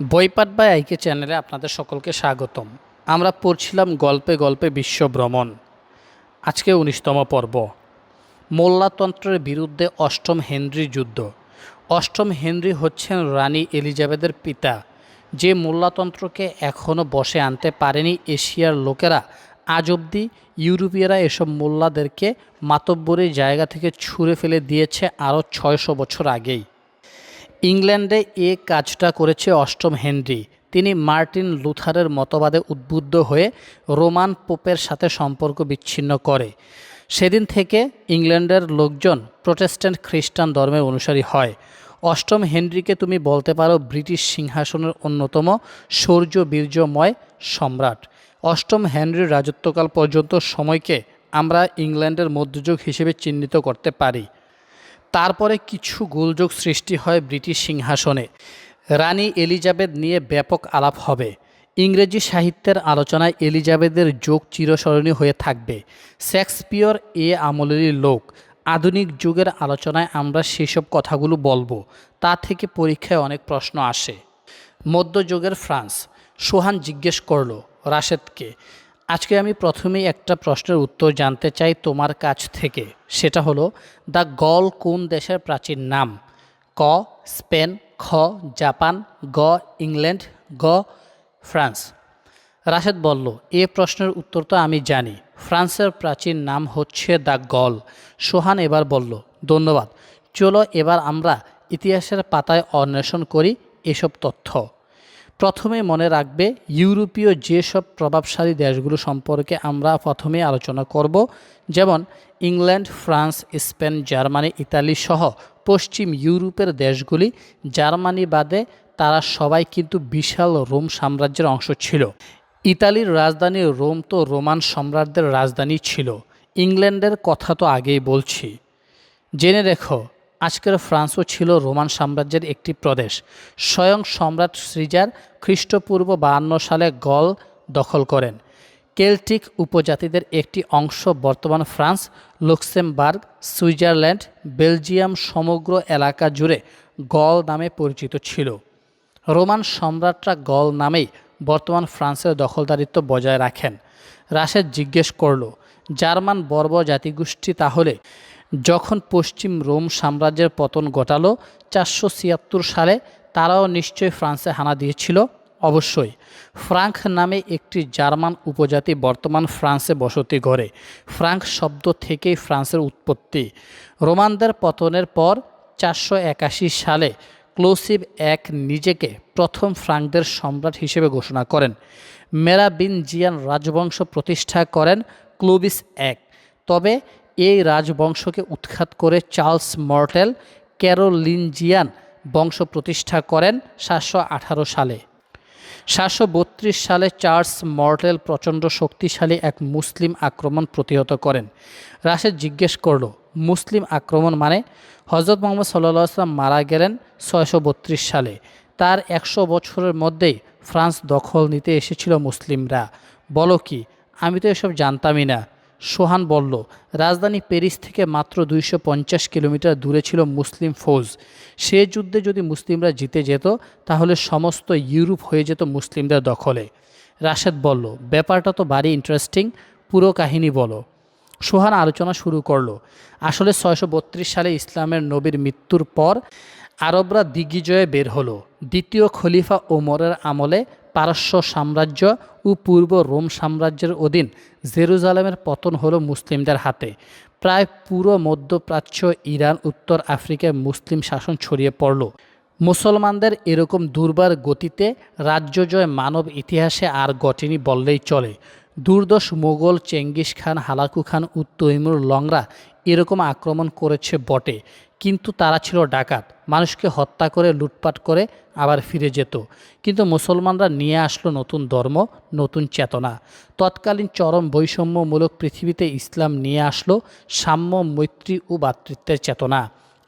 বইপাঠ by আইকে চ্যানেলে আপনাদের সকলকে স্বাগতম। আমরা পড়ছিলাম গল্পে গল্পে বিশ্ব ভ্রমণ আজকে উনিশতম পর্ব। মোল্লাতন্ত্রের বিরুদ্ধে অষ্টম হেনরি যুদ্ধ। অষ্টম হেনরি হচ্ছেন রানী এলিজাবেথের পিতা, যে মোল্লাতন্ত্রকে এখনও বসে আনতে পারেনি এশিয়ার লোকেরা। আজ অবধি ইউরোপীয়রা এসব মোল্লাদেরকে মাতব্বরের জায়গা থেকে ছুঁড়ে ফেলে দিয়েছে আরও ছয়শো বছর আগেই। ইংল্যান্ডে এ কাজটা করেছে অষ্টম হেনরি। তিনি মার্টিন লুথারের মতবাদে উদ্বুদ্ধ হয়ে রোমান পোপের সাথে সম্পর্ক বিচ্ছিন্ন করে। সেদিন থেকে ইংল্যান্ডের লোকজন প্রোটেস্ট্যান্ট খ্রিস্টান ধর্মের অনুসারী হয়। অষ্টম হেনরিকে তুমি বলতে পারো ব্রিটিশ সিংহাসনের অন্যতম শৌর্য বীর্যময় সম্রাট। অষ্টম হেনরির রাজত্বকাল পর্যন্ত সময়কে আমরা ইংল্যান্ডের মধ্যযুগ হিসেবে চিহ্নিত করতে পারি। তারপরে কিছু গোলযোগ সৃষ্টি হয় ব্রিটিশ সিংহাসনে। রানী এলিজাবেথ নিয়ে ব্যাপক আলাপ হবে। ইংরেজি সাহিত্যের আলোচনায় এলিজাবেথের যোগ চিরস্মরণীয় হয়ে থাকবে। শেক্সপিয়র এ আমলেরই লোক। আধুনিক যুগের আলোচনায় আমরা সেসব কথাগুলো বলব, তা থেকে পরীক্ষায় অনেক প্রশ্ন আসে। মধ্যযুগের ফ্রান্স। সোহান জিজ্ঞেস করল রাশেদকে আজকে আমি প্রথমেই একটা প্রশ্নের উত্তর জানতে চাই তোমার কাছ থেকে। সেটা হলো, দ্য গল কোন দেশের প্রাচীন নাম? ক, স্পেন, খ, জাপান, গ, ইংল্যান্ড, গ, ফ্রান্স। রাশেদ বলল, এ প্রশ্নের উত্তর তো আমি জানি। ফ্রান্সের প্রাচীন নাম হচ্ছে দ্য গল। সোহান এবার বলল, ধন্যবাদ। চলো এবার আমরা ইতিহাসের পাতায় অন্বেষণ করি এসব তথ্য। প্রথমে মনে রাখবে, ইউরোপীয় যেসব প্রভাবশালী দেশগুলো সম্পর্কে আমরা প্রথমে আলোচনা করব, যেমন England, France, Spain, Germany, Italy সহ পশ্চিম ইউরোপের দেশগুলি। জার্মানি বাদে তারা সবাই কিন্তু বিশাল রোম সাম্রাজ্যের অংশ ছিল। ইতালির রাজধানী রোম তো রোমান সম্রাটদের রাজধানী ছিল। ইংল্যান্ডের কথা তো আগেই বলছি। জেনে রেখো আজকের ফ্রান্সও ছিল রোমান সাম্রাজ্যের একটি প্রদেশ। স্বয়ং সম্রাট শ্রীজার খ্রিস্টপূর্ব বাহান্ন সালে গল দখল করেন। কেল্টিক উপজাতিদের একটি অংশ বর্তমান ফ্রান্স, লুক্সেমবার্গ, সুইজারল্যান্ড, বেলজিয়াম সমগ্র এলাকা জুড়ে গল নামে পরিচিত ছিল। রোমান সম্রাটরা গল নামেই বর্তমান ফ্রান্সের দখলদারিত্ব বজায় রাখেন। রাশেদ জিজ্ঞেস করল, জার্মান বর্ব জাতিগোষ্ঠী তাহলে যখন পশ্চিম রোম সাম্রাজ্যের পতন ঘটালো চারশো ছিয়াত্তর সালে, তারাও নিশ্চয়ই ফ্রান্সে হানা দিয়েছিল। অবশ্যই, ফ্রাঙ্ক নামে একটি জার্মান উপজাতি বর্তমান ফ্রান্সে বসতি গড়ে। ফ্রাঙ্ক শব্দ থেকেই ফ্রান্সের উৎপত্তি। রোমানদের পতনের পর চারশো একাশি সালে ক্লোসিভ এক নিজেকে প্রথম ফ্রাঙ্কদের সম্রাট হিসেবে ঘোষণা করেন। মেরাবিনজিয়ান রাজবংশ প্রতিষ্ঠা করেন ক্লোবিস এক। তবে এই রাজবংশকে উৎখাত করে চার্লস মর্টেল ক্যারোলিনজিয়ান বংশ প্রতিষ্ঠা করেন সাতশো আঠারো সালে। সাতশো বত্রিশ সালে চার্লস মর্টেল প্রচণ্ড শক্তিশালী এক মুসলিম আক্রমণ প্রতিহত করেন। রাশেদ জিজ্ঞেস করল, মুসলিম আক্রমণ মানে? হজরত মোহাম্মদ সাল্লাহ মারা গেলেন ছয়শো বত্রিশ সালে। তার একশো বছরের মধ্যেই ফ্রান্স দখল নিতে এসেছিল মুসলিমরা। বলো কি, আমি তো এসব জানতামই না। সোহান বলল, রাজধানী প্যারিস থেকে মাত্র দুইশো পঞ্চাশ কিলোমিটার দূরে ছিল মুসলিম ফৌজ। সে যুদ্ধে যদি মুসলিমরা জিতে যেত, তাহলে সমস্ত ইউরোপ হয়ে যেত মুসলিমদের দখলে। রাশেদ বলল, ব্যাপারটা তো ভারী ইন্টারেস্টিং পুরো কাহিনী বলো। সোহান আলোচনা শুরু করল, আসলে ছয়শো বত্রিশ সালে ইসলামের নবীর মৃত্যুর পর আরবরা দিগ্বিজয়ে বের হলো। দ্বিতীয় খলিফা ওমরের আমলে পারস্য সাম্রাজ্য ও পূর্ব রোম সাম্রাজ্যের অধীন জেরুজালেমের পতন হলো মুসলিমদের হাতে। প্রায় পুরো মধ্যপ্রাচ্য, ইরান, উত্তর আফ্রিকায় মুসলিম শাসন ছড়িয়ে পড়ল। মুসলমানদের এরকম দুর্বার গতিতে রাজ্যজয় মানব ইতিহাসে আর ঘটেনি বললেই চলে। দুর্দশ Mughal Genghis Khan, Hulagu Khan ও লংরা এরকম আক্রমণ করেছে বটে, কিন্তু তারা ছিল ডাকাত। মানুষকে হত্যা করে, লুটপাট করে আবার ফিরে যেত। কিন্তু মুসলমানরা নিয়ে আসলো নতুন ধর্ম, নতুন চেতনা। তৎকালীন চরম বৈষম্যমূলক পৃথিবীতে ইসলাম নিয়ে আসলো সাম্য, মৈত্রী ও ভ্রাতৃত্বের চেতনা।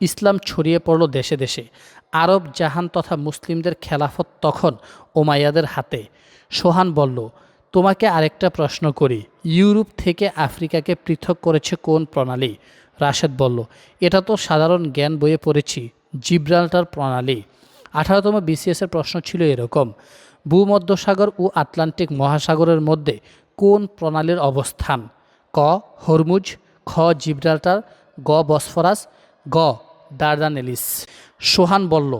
ইসলাম ছড়িয়ে পড়ল দেশে দেশে। আরব জাহান তথা মুসলিমদের খেলাফত তখন ওমাইয়াদের হাতে। সোহান বলল তোমাকে আরেকটা প্রশ্ন করি। ইউরোপ থেকে আফ্রিকাকে পৃথক করেছে কোন প্রণালী? রাশেদ বলল, এটা তো সাধারণ জ্ঞান বইয়ে পড়েছি, জিব্রাল্টার প্রণালী। আঠারোতম বিসিএসের প্রশ্ন ছিল এরকম, ভূমধ্যসাগর ও আটলান্টিক মহাসাগরের মধ্যে কোন প্রণালীর অবস্থান? ক, হরমুজ, খ, জিব্রাল্টার, গ, বসফরাস, গ, দার্দানেলিস। সোহান বলল,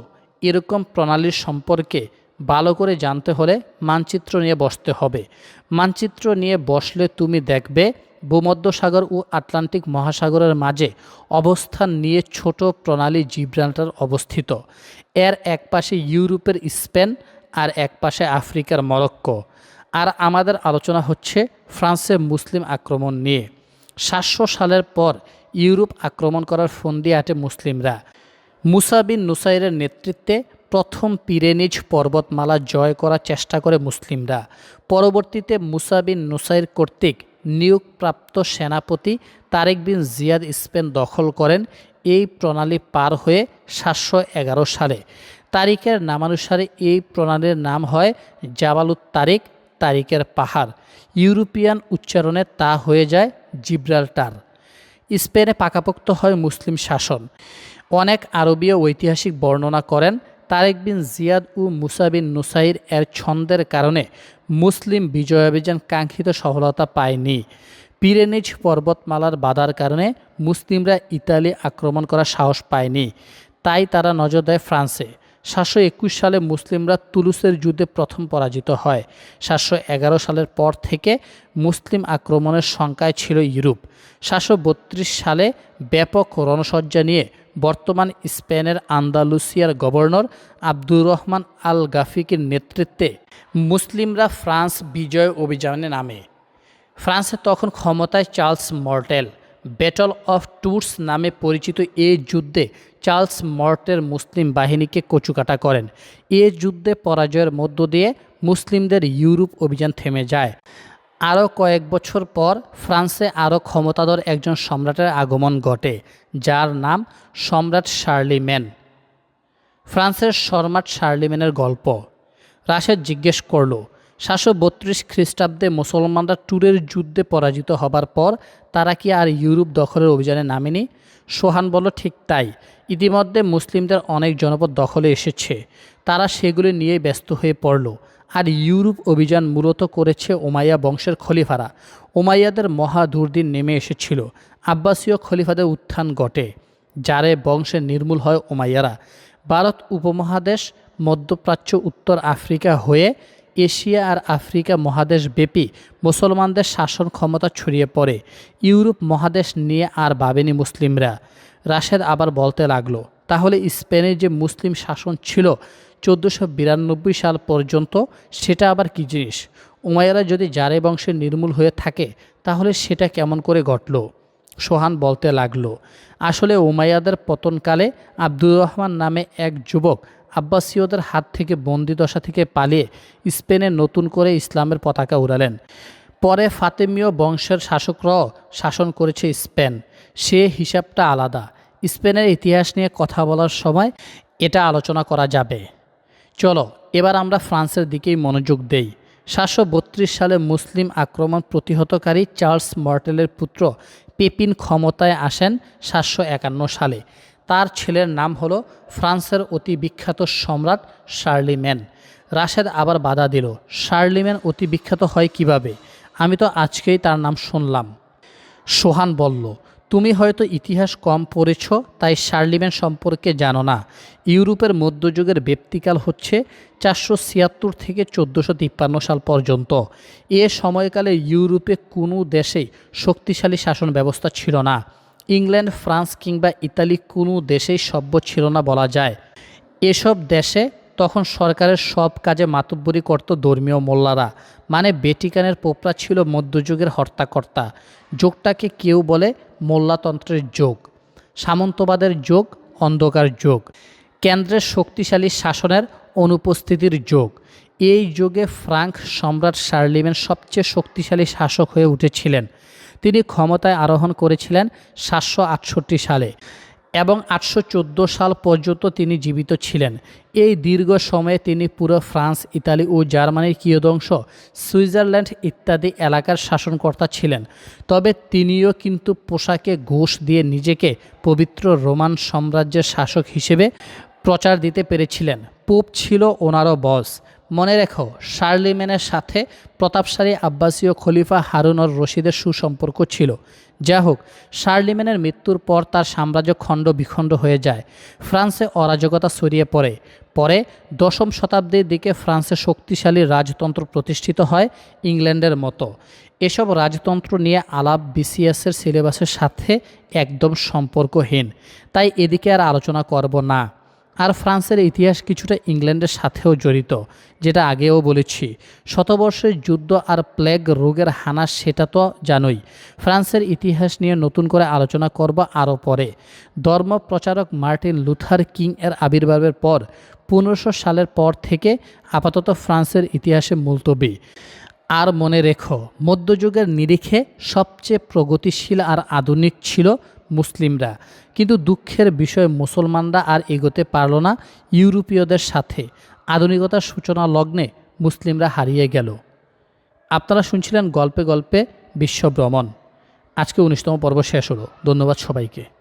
এরকম প্রণালীর সম্পর্কে ভালো করে জানতে হলে মানচিত্র নিয়ে বসতে হবে। মানচিত্র নিয়ে বসলে তুমি দেখবে ভূমধ্যসাগর ও আটলান্টিক মহাসাগরের মাঝে অবস্থান নিয়ে ছোট প্রণালী জিব্রাল্টার অবস্থিত। এর এক পাশে ইউরোপের স্পেন আর এক পাশে আফ্রিকার মরক্কো। আর আমাদের আলোচনা হচ্ছে ফ্রান্সে মুসলিম আক্রমণ নিয়ে। সাতশো সালের পর ইউরোপ আক্রমণ করার ফন্দি আটে মুসলিমরা মুসাবিন নুসাইরের নেতৃত্বে প্রথম পিরেনিজ পর্বতমালা জয় করার চেষ্টা করে মুসলিমরা। পরবর্তীতে মুসা বিন নুসাইর কর্তৃক নিয়োগপ্রাপ্ত সেনাপতি তারেক বিন জিয়াদ স্পেন দখল করেন। এই প্রণালী পার হয়ে সাতশো এগারো সালে। তারিখের নামানুসারে এই প্রণালীর নাম হয় জাবালুত তারিক তারিকের পাহাড়। ইউরোপিয়ান উচ্চারণে তা হয়ে যায় জিব্রাল্টার। স্পেনে পাকাপোক্ত হয় মুসলিম শাসন। অনেক আরবীয় ঐতিহাসিক বর্ণনা করেন তারেক বিন জিয়াদ ও মুসা বিন নুসাইর এর ছন্দের কারণে মুসলিম বিজয় অভিযান কাঙ্ক্ষিত সফলতা পায়নি। পিরেনিজ পর্বতমালার বাধার কারণে মুসলিমরা ইতালি আক্রমণ করার সাহস পায়নি। তাই তারা নজর দেয় ফ্রান্সে। সাতশো একুশ সালে মুসলিমরা তুলুসের যুদ্ধে প্রথম পরাজিত হয়। সাতশো এগারো সালের পর থেকে মুসলিম আক্রমণের সংখ্যায় ছিল ইউরোপ। সাতশো বত্রিশ সালে ব্যাপক রণসজ্জা নিয়ে বর্তমান স্পেনের আন্দালুসিয়ার গভর্নর আব্দুর রহমান আল গাফিকের নেতৃত্বে মুসলিমরা ফ্রান্স বিজয় অভিযানে নামে। ফ্রান্সে তখন ক্ষমতায় Charles Martel battle of Tours নামে পরিচিত এই যুদ্ধে চার্লস মর্টের মুসলিম বাহিনীকে কচুকাটা করেন। এ যুদ্ধে পরাজয়ের মধ্য দিয়ে মুসলিমদের ইউরোপ অভিযান থেমে যায়। আরও কয়েক বছর পর ফ্রান্সে আরও ক্ষমতাধর একজন সম্রাটের আগমন ঘটে, যার নাম সম্রাট শার্লিম্যান। ফ্রান্সের সম্রাট শার্লিম্যানের গল্প। রাশেদ জিজ্ঞেস করল সাতশো বত্রিশ খ্রিস্টাব্দে মুসলমানরা ট্যুরের যুদ্ধে পরাজিত হবার পর তারা কি আর ইউরোপ দখলের অভিযানে নামেনি? সোহান বলল, ঠিক তাই। ইতিমধ্যে মুসলিমদের অনেক জনপদ দখলে এসেছে। তারা সেগুলি নিয়ে ব্যস্ত হয়ে পড়ল। আর ইউরোপ অভিযান মূলত করেছে ওমাইয়া বংশের খলিফারা। ওমাইয়াদের মহা দুর্দিন নেমে এসেছিল। আব্বাসীয় খলিফাদের উত্থান ঘটে, যারে বংশে নির্মূল হয় ওমাইয়ারা ভারত উপমহাদেশ, মধ্যপ্রাচ্য, উত্তর আফ্রিকা হয়ে এশিয়া আর আফ্রিকা মহাদেশ ব্যাপী মুসলমানদের শাসন ক্ষমতা ছড়িয়ে পড়ে। ইউরোপ মহাদেশ নিয়ে আর ভাবেনি মুসলিমরা। রাশেদ আবার বলতে লাগল, তাহলে স্পেনে যে মুসলিম শাসন ছিল চোদ্দোশো বিরানব্বই সাল পর্যন্ত, সেটা আবার কী জিনিস? উমাইয়ারা যদি জারে বংশে নির্মূল হয়ে থাকে, তাহলে সেটা কেমন করে ঘটল? সোহান বলতে লাগল, আসলে উমাইয়াদের পতনকালে আব্দুর রহমান নামে এক যুবক আব্বাসীয়দের হাত থেকে বন্দিদশা থেকে পালিয়ে স্পেনে নতুন করে ইসলামের পতাকা উড়ালেন। পরে ফাতেমীয় বংশের শাসকরাও শাসন করেছে স্পেন। সে হিসাবটা আলাদা। স্পেনের ইতিহাস নিয়ে কথা বলার সময় এটা আলোচনা করা যাবে। চলো, এবার আমরা ফ্রান্সের দিকেই মনোযোগ দেই। সাতশো বত্রিশ সালে মুসলিম আক্রমণ প্রতিহতকারী চার্লস মর্টেলের পুত্র পেপিন ক্ষমতায় আসেন সাতশো একান্ন সালে। তার ছেলের নাম হলো ফ্রান্সের অতি বিখ্যাত সম্রাট শার্লিম্যান। রাশেদ আবার বাধা দিল, শার্লিম্যান অতি বিখ্যাত হয় কীভাবে? আমি তো আজকেই তার নাম শুনলাম। সোহান বলল, তুমি হয়তো ইতিহাস কম পড়েছ, তাই শার্লিম্যান সম্পর্কে জানো না। ইউরোপের মধ্যযুগের ব্যক্তিকাল হচ্ছে চারশো ছিয়াত্তর থেকে চোদ্দোশো তিপ্পান্ন সাল পর্যন্ত। এ সময়কালে ইউরোপে কোনো দেশেই শক্তিশালী শাসন ব্যবস্থা ছিল না। ইংল্যান্ড, ফ্রান্স কিংবা ইতালি কোনো দেশেই সভ্য ছিল না বলা যায়। এসব দেশে তখন সরকারের সব কাজে মাতব্বরি করত ধর্মীয় মোল্লারা। মানে বেটিকানের পোপরা ছিল মধ্যযুগের হর্তাকর্তা। যোগটাকে কেউ বলে মোল্লাতন্ত্রের যোগ। সামন্তবাদের যোগ, অন্ধকার যোগ। কেন্দ্রের শক্তিশালী শাসনের অনুপস্থিতির যোগ। এই যুগে ফ্রাঙ্ক সম্রাট শার্লিমেন সবচেয়ে শক্তিশালী শাসক হয়ে উঠেছিলেন। তিনি ক্ষমতায় আরোহণ করেছিলেন সাতশো আটষট্টি সালে এবং আটশো চোদ্দ সাল পর্যন্ত তিনি জীবিত ছিলেন। এই দীর্ঘ সময়ে তিনি পুরো ফ্রান্স, ইতালি ও জার্মানির কিয়দংশ, সুইজারল্যান্ড ইত্যাদি এলাকার শাসনকর্তা ছিলেন। তবে তিনিও কিন্তু পোশাকে ঘোষ দিয়ে নিজেকে পবিত্র রোমান সাম্রাজ্যের শাসক হিসেবে প্রচার দিতে পেরেছিলেন। পোপ ছিল ওনারও বস। মনে রেখো, শার্লিমেনের সাথে প্রতাপশালী আব্বাসীয় খলিফা হারুনর রশিদের সুসম্পর্ক ছিল। যা হোক, শার্লিমেনের মৃত্যুর পর তার সাম্রাজ্য খণ্ড বিখণ্ড হয়ে যায়। ফ্রান্সে অরাজকতা ছড়িয়ে পড়ে। পরে দশম শতাব্দীর দিকে ফ্রান্সে শক্তিশালী রাজতন্ত্র প্রতিষ্ঠিত হয় ইংল্যান্ডের মতো। এসব রাজতন্ত্র নিয়ে আলাপ বিসিএসের সিলেবাসের সাথে একদম সম্পর্কহীন। তাই এদিকে আর আলোচনা করব না। আর ফ্রান্সের ইতিহাস কিছুটা ইংল্যান্ডের সাথেও জড়িত, যেটা আগেও বলেছি। শতবর্ষের যুদ্ধ আর প্লেগ রোগের হানা সেটা তো জানোই। ফ্রান্সের ইতিহাস নিয়ে নতুন করে আলোচনা করব আরও পরে। ধর্ম প্রচারক মার্টিন লুথার কিং এর আবির্ভাবের পর, পনেরোশো সালের পর থেকে আপাতত ফ্রান্সের ইতিহাসে মুলতবি। আর মনে রেখো, মধ্যযুগের নিরিখে সবচেয়ে প্রগতিশীল আর আধুনিক ছিল মুসলিমরা। কিন্তু দুঃখের বিষয় মুসলমানরা আর এগোতে পারল না ইউরোপীয়দের সাথে। আধুনিকতার সূচনা লগ্নে মুসলিমরা হারিয়ে গেল। আপনারা শুনছিলেন গল্পে গল্পে বিশ্বভ্রমণ। আজকে উনিশতম পর্ব শেষ হলো। ধন্যবাদ সবাইকে।